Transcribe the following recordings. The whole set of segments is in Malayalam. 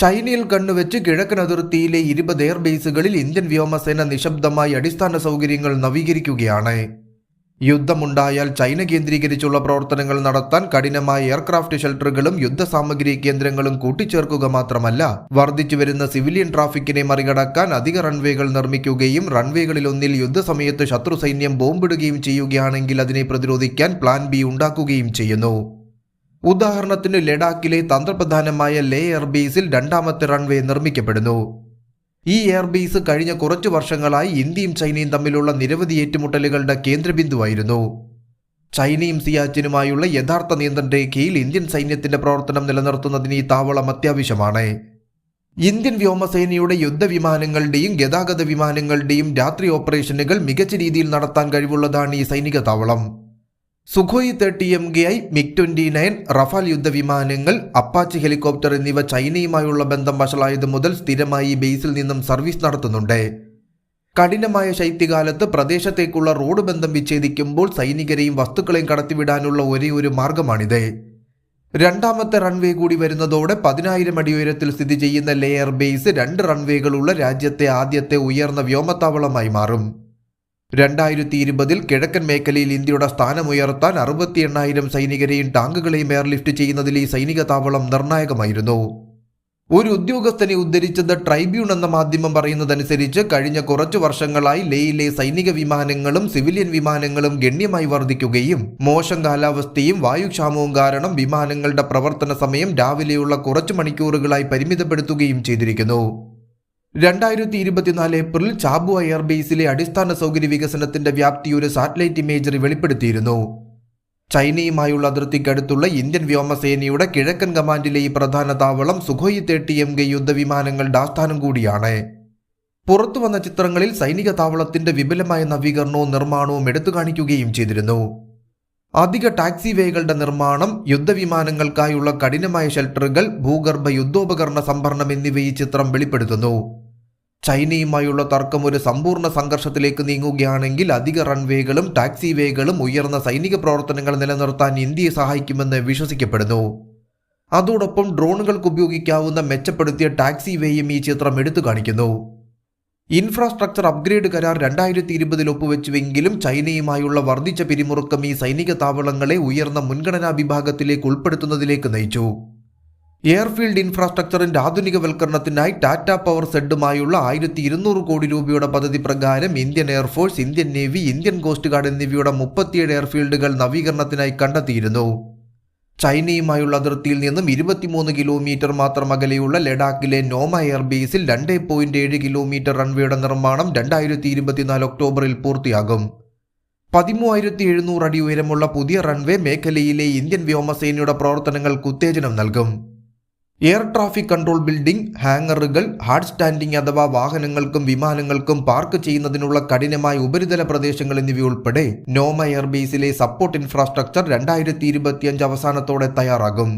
ചൈനയിൽ കണ്ണുവെച്ച് കിഴക്കൻ അതിർത്തിയിലെ ഇരുപത് എയർബേസുകളിൽ ഇന്ത്യൻ വ്യോമസേന നിശബ്ദമായി അടിസ്ഥാന സൗകര്യങ്ങൾ നവീകരിക്കുകയാണ്. യുദ്ധമുണ്ടായാൽ ചൈന കേന്ദ്രീകരിച്ചുള്ള പ്രവർത്തനങ്ങൾ നടത്താൻ കഠിനമായ എയർക്രാഫ്റ്റ് ഷെൽട്ടറുകളും യുദ്ധസാമഗ്രി കേന്ദ്രങ്ങളും കൂട്ടിച്ചേർക്കുക മാത്രമല്ല വർദ്ധിച്ചുവരുന്ന സിവിലിയൻ ട്രാഫിക്കിനെ മറികടക്കാൻ അധിക റൺവേകൾ നിർമ്മിക്കുകയും റൺവേകളിലൊന്നിൽ യുദ്ധസമയത്ത് ശത്രു സൈന്യം ബോംബിടുകയും ചെയ്യുകയാണെങ്കിൽ അതിനെ പ്രതിരോധിക്കാൻ പ്ലാൻ ബി ഉണ്ടാക്കുകയും ചെയ്യുന്നു. ഉദാഹരണത്തിന് ലഡാക്കിലെ തന്ത്രപ്രധാനമായ ലേ എയർബേസിൽ രണ്ടാമത്തെ റൺവേ നിർമ്മിക്കപ്പെടുന്നു. ഈ എയർബേസ് കഴിഞ്ഞ കുറച്ചു വർഷങ്ങളായി ഇന്ത്യയും ചൈനയും തമ്മിലുള്ള നിരവധി ഏറ്റുമുട്ടലുകളുടെ കേന്ദ്രബിന്ദുവായിരുന്നു. ചൈനയും സിയാച്ചിനുമായുള്ള യഥാർത്ഥ നിയന്ത്രണ രേഖയിൽ ഇന്ത്യൻ സൈന്യത്തിന്റെ പ്രവർത്തനം നിലനിർത്തുന്നതിന് ഈ താവളം അത്യാവശ്യമാണ്. ഇന്ത്യൻ വ്യോമസേനയുടെ യുദ്ധവിമാനങ്ങളുടെയും ഗതാഗത വിമാനങ്ങളുടെയും രാത്രി ഓപ്പറേഷനുകൾ മികച്ച രീതിയിൽ നടത്താൻ കഴിവുള്ളതാണ് ഈ സൈനിക താവളം. Sukhoi thirty M K I MiG twenty nine Rafale യുദ്ധവിമാനങ്ങൾ അപ്പാച്ചി ഹെലികോപ്റ്റർ എന്നിവ ചൈനയുമായുള്ള ബന്ധം വഷളായത് മുതൽ സ്ഥിരമായി ബേസിൽ നിന്നും സർവീസ് നടത്തുന്നുണ്ട്. കഠിനമായ ശൈത്യകാലത്ത് പ്രദേശത്തേക്കുള്ള റോഡ് ബന്ധം വിച്ഛേദിക്കുമ്പോൾ സൈനികരെയും വസ്തുക്കളെയും കടത്തിവിടാനുള്ള ഒരേ ഒരു മാർഗമാണിത്. രണ്ടാമത്തെ റൺവേ കൂടി വരുന്നതോടെ പതിനായിരം അടി ഉയരത്തിൽ സ്ഥിതി ചെയ്യുന്ന ലെയർ ബേസ് രണ്ട് റൺവേകളുള്ള രാജ്യത്തെ ആദ്യത്തെ ഉയർന്ന വ്യോമത്താവളമായി മാറും. രണ്ടായിരത്തി ഇരുപതിൽ കിഴക്കൻ മേഖലയിൽ ഇന്ത്യയുടെ സ്ഥാനമുയർത്താൻ അറുപത്തി എണ്ണായിരം സൈനികരെയും ടാങ്കുകളെയും എയർലിഫ്റ്റ് ചെയ്യുന്നതിൽ ഈ സൈനിക താവളം നിർണായകമായിരുന്നു. ഒരു ഉദ്യോഗസ്ഥനെ ഉദ്ധരിച്ചത് ട്രൈബ്യൂൺ എന്ന മാധ്യമം പറയുന്നതനുസരിച്ച് കഴിഞ്ഞ കുറച്ചു വർഷങ്ങളായി ലേയിലെ സൈനിക വിമാനങ്ങളും സിവിലിയൻ വിമാനങ്ങളും ഗണ്യമായി വർദ്ധിക്കുകയും മോശം കാലാവസ്ഥയും വായുക്ഷാമവും കാരണം വിമാനങ്ങളുടെ പ്രവർത്തന സമയം രാവിലെയുള്ള കുറച്ചു മണിക്കൂറുകളായി പരിമിതപ്പെടുത്തുകയും ചെയ്തിരിക്കുന്നു. രണ്ടായിരത്തി ഇരുപത്തിനാല് ഏപ്രിൽ ചാബുവ എയർബേസിലെ അടിസ്ഥാന സൗകര്യ വികസനത്തിന്റെ വ്യാപ്തി ഒരു സാറ്റലൈറ്റ് ഇമേജറി വെളിപ്പെടുത്തിയിരുന്നു. ചൈനയുമായുള്ള അതിർത്തിക്കടുത്തുള്ള ഇന്ത്യൻ വ്യോമസേനയുടെ കിഴക്കൻ കമാൻഡിലെ ഈ പ്രധാന താവളം സുഖോയി തേർട്ടി എം കെ യുദ്ധവിമാനങ്ങളുടെ ആസ്ഥാനം കൂടിയാണ്. പുറത്തു വന്ന ചിത്രങ്ങളിൽ സൈനിക താവളത്തിന്റെ വിപുലമായ നവീകരണവും നിർമ്മാണവും എടുത്തു കാണിക്കുകയും ചെയ്തിരുന്നു. അധിക ടാക്സി വേകളുടെ നിർമ്മാണം യുദ്ധവിമാനങ്ങൾക്കായുള്ള കഠിനമായ ഷെൽട്ടറുകൾ ഭൂഗർഭ യുദ്ധോപകരണ സംഭരണം എന്നിവ ഈ ചിത്രം വെളിപ്പെടുത്തുന്നു. ചൈനയുമായുള്ള തർക്കം ഒരു സമ്പൂർണ സംഘർഷത്തിലേക്ക് നീങ്ങുകയാണെങ്കിൽ അധിക റൺവേകളും ടാക്സി വേകളും ഉയർന്ന സൈനിക പ്രവർത്തനങ്ങൾ നിലനിർത്താൻ ഇന്ത്യയെ സഹായിക്കുമെന്ന് വിശ്വസിക്കപ്പെടുന്നു. അതോടൊപ്പം ഡ്രോണുകൾക്ക് ഉപയോഗിക്കാവുന്ന മെച്ചപ്പെടുത്തിയ ടാക്സി വേയും ഈ ചിത്രം എടുത്തു കാണിക്കുന്നു. ഇൻഫ്രാസ്ട്രക്ചർ അപ്ഗ്രേഡ് കരാർ രണ്ടായിരത്തി ഇരുപതിൽ ഒപ്പുവെച്ചുവെങ്കിലും ചൈനയുമായുള്ള വർദ്ധിച്ച പിരിമുറുക്കം ഈ സൈനിക താവളങ്ങളെ ഉയർന്ന മുൻഗണനാ വിഭാഗത്തിലേക്ക് ഉൾപ്പെടുത്തുന്നതിലേക്ക് നയിച്ചു. എയർഫീൽഡ് ഇൻഫ്രാസ്ട്രക്ചറിന്റെ ആധുനികവൽക്കരണത്തിനായി ടാറ്റ പവർ സെഡുമായുള്ള ആയിരത്തി ഇരുന്നൂറ് കോടി രൂപയുടെ പദ്ധതി പ്രകാരം Indian air force Indian navy Indian coast guard എന്നിവയുടെ മുപ്പത്തിയേഴ് എയർഫീൽഡുകൾ നവീകരണത്തിനായി കണ്ടെത്തിയിരുന്നു. ചൈനയുമായുള്ള അതിർത്തിയിൽ നിന്നും ഇരുപത്തിമൂന്ന് കിലോമീറ്റർ മാത്രം അകലെയുള്ള ലഡാക്കിലെ നോമ എയർബേസിൽ രണ്ട് പോയിന്റ് ഏഴ് കിലോമീറ്റർ റൺവേയുടെ നിർമ്മാണം രണ്ടായിരത്തി ഇരുപത്തിനാല് ഒക്ടോബറിൽ പൂർത്തിയാകും. പതിമൂവായിരത്തി എഴുന്നൂറ് അടി ഉയരമുള്ള പുതിയ റൺവേ മേഖലയിലെ ഇന്ത്യൻ വ്യോമസേനയുടെ പ്രവർത്തനങ്ങൾക്ക് ഉത്തേജനം നൽകും. എയർ ട്രാഫിക് കൺട്രോൾ ബിൽഡിംഗ് ഹാങ്ങറുകൾ ഹാർഡ് സ്റ്റാൻഡിംഗ് അഥവാ വാഹനങ്ങൾക്കും വിമാനങ്ങൾക്കും പാർക്ക് ചെയ്യുന്നതിനുള്ള കഠിനമായ ഉപരിതല പ്രദേശങ്ങൾ എന്നിവയുൾപ്പെടെ നോമ എയർബേസിലെ സപ്പോർട്ട് ഇൻഫ്രാസ്ട്രക്ചർ രണ്ടായിരത്തി ഇരുപത്തിയഞ്ച് അവസാനത്തോടെ തയ്യാറാകും.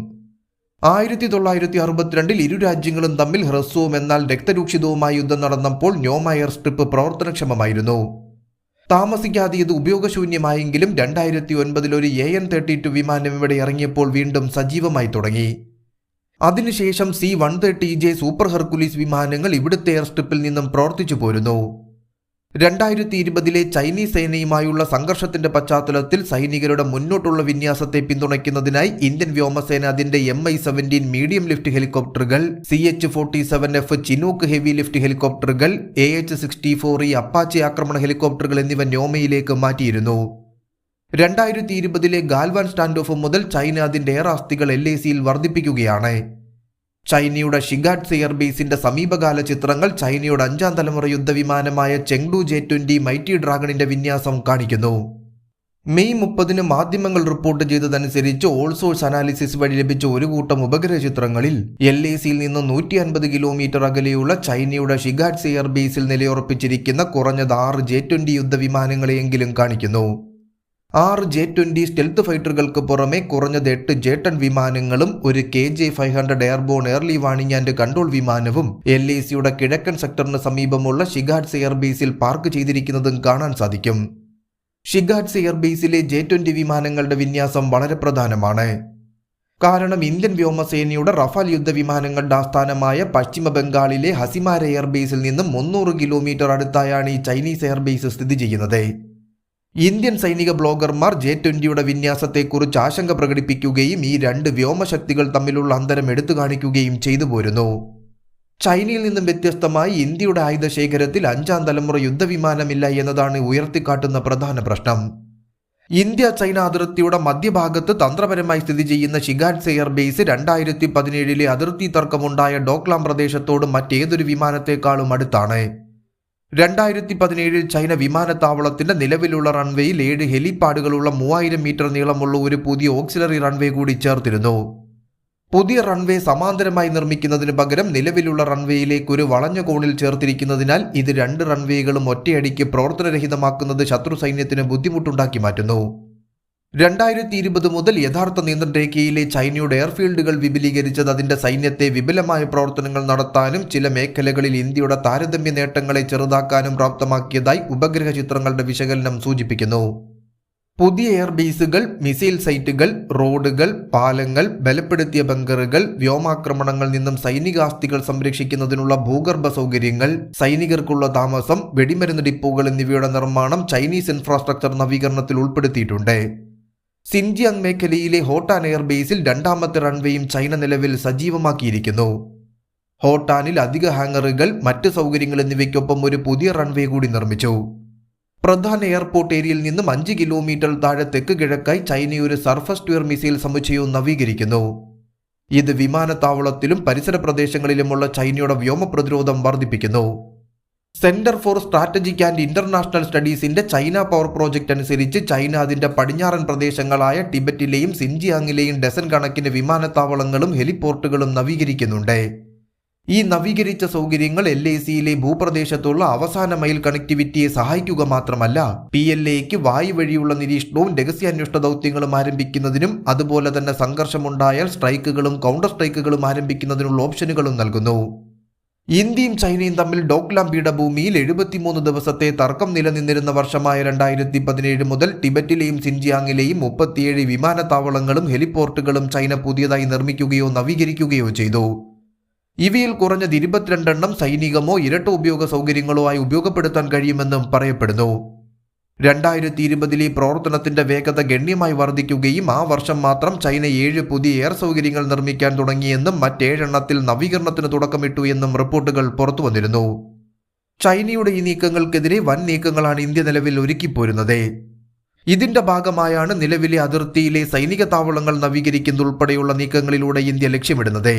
ആയിരത്തി തൊള്ളായിരത്തി അറുപത്തിരണ്ടിൽ ഇരു രാജ്യങ്ങളും തമ്മിൽ ഹ്രസ്വവും എന്നാൽ രക്തരൂക്ഷിതവുമായ യുദ്ധം നടന്നപ്പോൾ നോമ എയർ സ്ട്രിപ്പ് പ്രവർത്തനക്ഷമമായിരുന്നു. താമസിക്കാതെ ഇത് ഉപയോഗശൂന്യമായെങ്കിലും രണ്ടായിരത്തി ഒൻപതിൽ ഒരു എ എൻ തേർട്ടി ടു വിമാനം ഇവിടെ ഇറങ്ങിയപ്പോൾ വീണ്ടും സജീവമായി തുടങ്ങി. അതിനുശേഷം C one thirty J super Hercules വിമാനങ്ങൾ ഇവിടുത്തെ എയർ സ്ട്രിപ്പിൽ നിന്നും പ്രവർത്തിച്ചു പോരുന്നു. രണ്ടായിരത്തി ഇരുപതിലെ ചൈനീസ് സേനയുമായുള്ള സംഘർഷത്തിന്റെ പശ്ചാത്തലത്തിൽ സൈനികരുടെ മുന്നോട്ടുള്ള വിന്യാസത്തെ പിന്തുണയ്ക്കുന്നതിനായി ഇന്ത്യൻ വ്യോമസേന അതിന്റെ M I seventeen medium lift ഹെലികോപ്റ്ററുകൾ C H forty seven F Chinook heavy lift ഹെലികോപ്റ്ററുകൾ A H sixty four E Apache ആക്രമണ ഹെലികോപ്റ്ററുകൾ എന്നിവ നോമയിലേക്ക് മാറ്റിയിരുന്നു. രണ്ടായിരത്തി ഇരുപതിലെ ഗാൽവാൻ സ്റ്റാൻഡ് ഓഫ് മുതൽ ചൈന അതിന്റെ എയർ ആസ്തികൾ എൽ എ സിയിൽ വർദ്ധിപ്പിക്കുകയാണ്. ചൈനയുടെ ഷിഗാറ്റ്സ് എയർബേസിന്റെ സമീപകാല ചിത്രങ്ങൾ ചൈനയുടെ അഞ്ചാം തലമുറ യുദ്ധവിമാനമായ ചെങ്ഡു ജെ ട്വന്റി മൈറ്റി ഡ്രാഗണിന്റെ വിന്യാസം കാണിക്കുന്നു. മെയ് മുപ്പതിന് മാധ്യമങ്ങൾ റിപ്പോർട്ട് ചെയ്തതനുസരിച്ച് ഓൾസോഴ്സ് അനാലിസിസ് വഴി ലഭിച്ച ഒരു കൂട്ടം ഉപഗ്രഹ ചിത്രങ്ങളിൽ എൽ എ സിയിൽ നിന്ന് നൂറ്റി അൻപത് കിലോമീറ്റർ അകലെയുള്ള ചൈനയുടെ ഷിഗാറ്റ്സ് എയർബേസിൽ നിലയുറപ്പിച്ചിരിക്കുന്ന കുറഞ്ഞത് ആറ് ജെ ട്വന്റി യുദ്ധവിമാനങ്ങളെയെങ്കിലും കാണിക്കുന്നു. ആറ് ജെ ട്വന്റി സ്റ്റെൽത്ത് ഫൈറ്ററുകൾക്ക് പുറമെ കുറഞ്ഞത് എട്ട് ജെ ടെൻ വിമാനങ്ങളും ഒരു K J five hundred airborne early warning and control വിമാനവും എൽ ഇ സിയുടെ കിഴക്കൻ സെക്ടറിന് സമീപമുള്ള ഷിഗാഡ്സ് എയർബേസിൽ പാർക്ക് ചെയ്തിരിക്കുന്നതും കാണാൻ സാധിക്കും. ഷിഗാഡ്സ് എയർബേസിലെ ജെ ട്വന്റി വിമാനങ്ങളുടെ വിന്യാസം വളരെ പ്രധാനമാണ്. കാരണം ഇന്ത്യൻ വ്യോമസേനയുടെ റഫാൽ യുദ്ധവിമാനങ്ങളുടെ ആസ്ഥാനമായ പശ്ചിമ ബംഗാളിലെ ഹസിമാര എയർബേസിൽ നിന്നും മുന്നൂറ് കിലോമീറ്റർ അടുത്തായാണ് ഈ ചൈനീസ് എയർബേസ് സ്ഥിതി ചെയ്യുന്നത്. ഇന്ത്യൻ സൈനിക ബ്ലോഗർമാർ ജെ ട്വന്റിയുടെ വിന്യാസത്തെക്കുറിച്ച് ആശങ്ക പ്രകടിപ്പിക്കുകയും ഈ രണ്ട് വ്യോമശക്തികൾ തമ്മിലുള്ള അന്തരം എടുത്തു കാണിക്കുകയും ചെയ്തു പോരുന്നു. ചൈനയിൽ നിന്നും വ്യത്യസ്തമായി ഇന്ത്യയുടെ ആയുധശേഖരത്തിൽ അഞ്ചാം തലമുറ യുദ്ധവിമാനമില്ല എന്നതാണ് ഉയർത്തിക്കാട്ടുന്ന പ്രധാന പ്രശ്നം. ഇന്ത്യ ചൈന അതിർത്തിയുടെ മധ്യഭാഗത്ത് തന്ത്രപരമായി സ്ഥിതി ചെയ്യുന്ന ഷിഗാൻസ് എയർബേസ് രണ്ടായിരത്തി പതിനേഴിലെ അതിർത്തി തർക്കമുണ്ടായ ഡോക്ലാം പ്രദേശത്തോട് മറ്റേതൊരു വിമാനത്തെക്കാളും അടുത്താണ്. രണ്ടായിരത്തി പതിനേഴിൽ ചൈന വിമാനത്താവളത്തിന്റെ നിലവിലുള്ള റൺവേയിൽ ഏഴ് ഹെലിപാഡുകളുള്ള മൂവായിരം മീറ്റർ നീളമുള്ള ഒരു പുതിയ ഓക്സിലറി റൺവേ കൂടി ചേർത്തിരുന്നു. പുതിയ റൺവേ സമാന്തരമായി നിർമ്മിക്കുന്നതിന് പകരം നിലവിലുള്ള റൺവേയിലേക്ക് ഒരു വളഞ്ഞ കോണിൽ ചേർത്തിരിക്കുന്നതിനാൽ ഇത് രണ്ട് റൺവേകളും ഒറ്റയടിക്ക് പ്രവർത്തനരഹിതമാക്കുന്നത് ശത്രു സൈന്യത്തിന് ബുദ്ധിമുട്ടുണ്ടാക്കി മാറ്റുന്നു. രണ്ടായിരത്തി ഇരുപത് മുതൽ യഥാർത്ഥ നിയന്ത്രണരേഖയിലെ ചൈനയുടെ എയർഫീൽഡുകൾ വിപുലീകരിച്ചത് അതിന്റെ സൈന്യത്തെ വിപുലമായ പ്രവർത്തനങ്ങൾ നടത്താനും ചില മേഖലകളിൽ ഇന്ത്യയുടെ താരതമ്യ നേട്ടങ്ങളെ ചെറുതാക്കാനും പ്രാപ്തമാക്കിയതായി ഉപഗ്രഹ ചിത്രങ്ങളുടെ വിശകലനം സൂചിപ്പിക്കുന്നു. പുതിയ എയർബേസുകൾ മിസൈൽ സൈറ്റുകൾ റോഡുകൾ പാലങ്ങൾ ബലപ്പെടുത്തിയ ബങ്കറുകൾ വ്യോമാക്രമണങ്ങളിൽ നിന്നും സൈനികാസ്തികൾ സംരക്ഷിക്കുന്നതിനുള്ള ഭൂഗർഭ സൗകര്യങ്ങൾ സൈനികർക്കുള്ള താമസം വെടിമരുന്ന് ഡിപ്പോകൾ എന്നിവയുടെ നിർമ്മാണം ചൈനീസ് ഇൻഫ്രാസ്ട്രക്ചർ നവീകരണത്തിൽ ഉൾപ്പെടുത്തിയിട്ടുണ്ട്. സിൻജിയാങ് മേഖലയിലെ ഹോട്ടാൻ എയർബേസിൽ രണ്ടാമത്തെ റൺവേയും ചൈന നിലവിൽ സജീവമാക്കിയിരിക്കുന്നു. ഹോട്ടാനിൽ അധിക ഹാങ്ങറുകൾ മറ്റ് സൗകര്യങ്ങൾ എന്നിവയ്ക്കൊപ്പം ഒരു പുതിയ റൺവേ കൂടി നിർമ്മിച്ചു. പ്രധാന എയർപോർട്ട് ഏരിയയിൽ നിന്നും അഞ്ച് കിലോമീറ്റർ താഴെ തെക്ക് കിഴക്കായി ചൈന ഒരു സർഫസ് ട്വയർ മിസൈൽ സമുച്ചയവും നവീകരിക്കുന്നു. ഇത് വിമാനത്താവളത്തിലും പരിസര പ്രദേശങ്ങളിലുമുള്ള ചൈനയുടെ വ്യോമ പ്രതിരോധം വർദ്ധിപ്പിക്കുന്നു. Centre for strategic and international സ്റ്റഡീസിന്റെ China power project അനുസരിച്ച് ചൈന അതിന്റെ പടിഞ്ഞാറൻ പ്രദേശങ്ങളായ ടിബറ്റിലെയും സിൻജിയാങ്ങിലെയും ഡസൻ കണക്കിന് വിമാനത്താവളങ്ങളും ഹെലിപോർട്ടുകളും നവീകരിക്കുന്നുണ്ട്. ഈ നവീകരിച്ച സൗകര്യങ്ങൾ എൽ എ സിയിലെ ഭൂപ്രദേശത്തുള്ള അവസാന മൈൽ കണക്ടിവിറ്റിയെ സഹായിക്കുക മാത്രമല്ല പി എൽ എക്ക് വായു വഴിയുള്ള നിരീക്ഷണവും രഹസ്യാന്വേഷണ ദൗത്യങ്ങളും ആരംഭിക്കുന്നതിനും അതുപോലെ തന്നെ സംഘർഷമുണ്ടായാൽ സ്ട്രൈക്കുകളും കൗണ്ടർ സ്ട്രൈക്കുകളും ആരംഭിക്കുന്നതിനുള്ള ഓപ്ഷനുകളും നൽകുന്നു. ഇന്ത്യയും ചൈനയും തമ്മിൽ ഡോക്ലാം പീഠഭൂമിയിൽ എഴുപത്തിമൂന്ന് ദിവസത്തെ തർക്കം നിലനിന്നിരുന്ന വർഷമായ രണ്ടായിരത്തി പതിനേഴ് മുതൽ ടിബറ്റിലെയും സിൻജിയാങ്ങിലെയും മുപ്പത്തിയേഴ് വിമാനത്താവളങ്ങളും ഹെലിപോർട്ടുകളും ചൈന പുതിയതായി നിർമ്മിക്കുകയോ നവീകരിക്കുകയോ ചെയ്തു. ഇവയിൽ കുറഞ്ഞത് ഇരുപത്തിരണ്ടെണ്ണം സൈനികമോ ഇരട്ട ഉപയോഗ സൗകര്യങ്ങളോ ആയി ഉപയോഗപ്പെടുത്താൻ കഴിയുമെന്നും പറയപ്പെടുന്നു. രണ്ടായിരത്തി ഇരുപതിലെ പ്രവർത്തനത്തിന്റെ വേഗത ഗണ്യമായി വർദ്ധിക്കുകയും ആ വർഷം മാത്രം ചൈന ഏഴ് പുതിയ എയർ സൗകര്യങ്ങൾ നിർമ്മിക്കാൻ തുടങ്ങിയെന്നും മറ്റേഴെണ്ണത്തിൽ നവീകരണത്തിന് തുടക്കമിട്ടു എന്നും റിപ്പോർട്ടുകൾ പുറത്തുവന്നിരുന്നു. ചൈനയുടെ ഈ നീക്കങ്ങൾക്കെതിരെ വൻ നീക്കങ്ങളാണ് ഇന്ത്യ നിലവിൽ ഒരുക്കിപ്പോരുന്നത്. ഇതിന്റെ ഭാഗമായാണ് നിലവിലെ അതിർത്തിയിലെ സൈനിക താവളങ്ങൾ നവീകരിക്കുന്നതുൾപ്പെടെയുള്ള നീക്കങ്ങളിലൂടെ ഇന്ത്യ ലക്ഷ്യമിടുന്നത്.